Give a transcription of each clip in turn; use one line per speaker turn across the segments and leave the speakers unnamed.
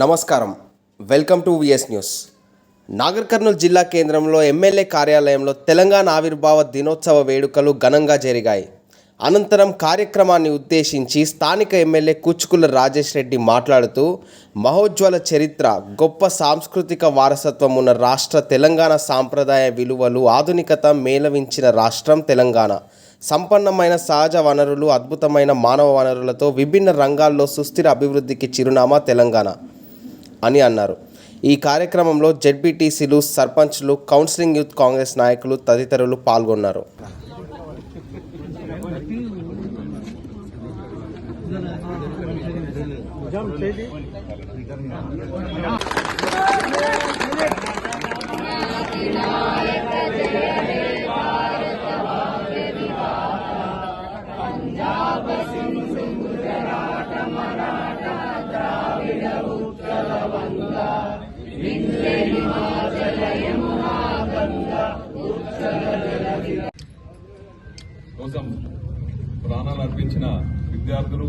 నమస్కారం. Welcome to VS news. Nagar Kurnool జిల్లా కేంద్రంలో ఎమ్మెల్యే కార్యాలయంలో తెలంగాణ ఆవిర్భావ దినోత్సవ వేడుకలు ఘనంగా జరిగాయి. అనంతరం కార్యక్రమాన్ని ఉద్దేశించి స్థానిక ఎమ్మెల్యే కూచుకుల రాజేష్ రెడ్డి మాట్లాడుతూ మహోజ్వల చరిత్ర గొప్ప సాంస్కృతిక వారసత్వం ఉన్న రాష్ట్ర తెలంగాణ సాంప్రదాయ విలువలు ఆధునికత మేళవించిన రాష్ట్రం తెలంగాణ. సంపన్నమైన సహజ వనరులు అద్భుతమైన మానవ వనరులతో విభిన్న రంగాల్లో సుస్థిర అభివృద్ధికి చిరునామా తెలంగాణ. అని అన్నారు. ఈ కార్యక్రమంలో జెడ్పీటీసీలు సర్పంచ్లు కౌన్సిలింగ్ యూత్ కాంగ్రెస్ నాయకులు తదితరులు పాల్గొన్నారు.
కోసం ప్రాణాలు అర్పించిన విద్యార్థులు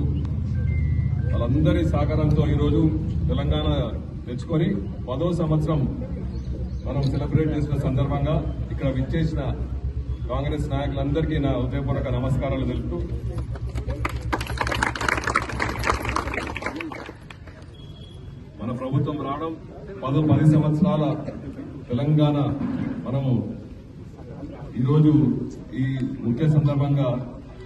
వాళ్ళందరి సహకారంతో ఈరోజు తెలంగాణ తెచ్చుకొని పదో సంవత్సరం మనం సెలబ్రేట్ చేసిన సందర్భంగా ఇక్కడ విచ్చేసిన కాంగ్రెస్ నాయకులందరికీ నా హృదయపూర్వక నమస్కారాలు తెలుపుతూ మన ప్రభుత్వం రావడం పదో పది సంవత్సరాల తెలంగాణ మనము ఈరోజు ఈ ముఖ్య సందర్భంగా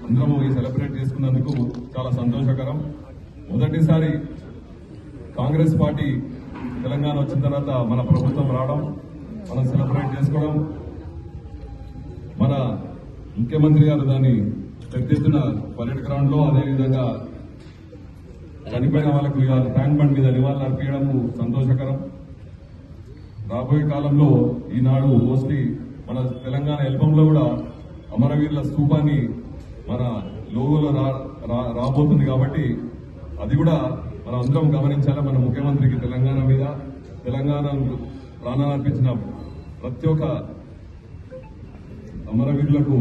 అందరము ఈ సెలబ్రేట్ చేసుకున్నందుకు చాలా సంతోషకరం. మొదటిసారి కాంగ్రెస్ పార్టీ తెలంగాణ వచ్చిన తర్వాత మన ప్రభుత్వం రావడం మనం సెలబ్రేట్ చేసుకోవడం మన ముఖ్యమంత్రి గారు దాన్ని పెద్ద ఎత్తున పర్యటక గ్రౌండ్ అదేవిధంగా చనిపోయిన వాళ్ళకు ఇవాళ ట్యాంక్ బండ్ మీద నివాళులు అర్పించడం సంతోషకరం. రాబోయే కాలంలో ఈనాడు మోస్ట్లీ మన తెలంగాణ ఎల్పంలో కూడా అమరవీరుల స్థూపాన్ని మన లోగోలో రా రా- రాబోతుంది కాబట్టి అది కూడా మనం అందరం గమనించాలి. మన ముఖ్యమంత్రికి తెలంగాణ మీద తెలంగాణ ప్రాణాలు అర్పించిన ప్రతి ఒక్క అమరవీరులకు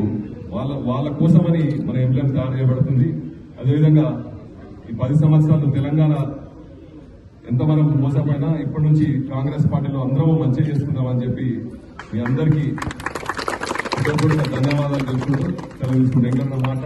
వాళ్ళ వాళ్ళ కోసమని మన ఎంబ్లెం తయారు చేయబడుతుంది. అదేవిధంగా ఈ పది సంవత్సరాలు తెలంగాణ ఎంత మనం మోసపోయినా ఇప్పటి నుంచి కాంగ్రెస్ పార్టీలో అందరం మంచిగా చేసుకుందామని చెప్పి మీ అందరికీ ధన్యవాదాలు తెలుసుకుంటూ సెలవు తీసుకుంటూ ఇంకా మాట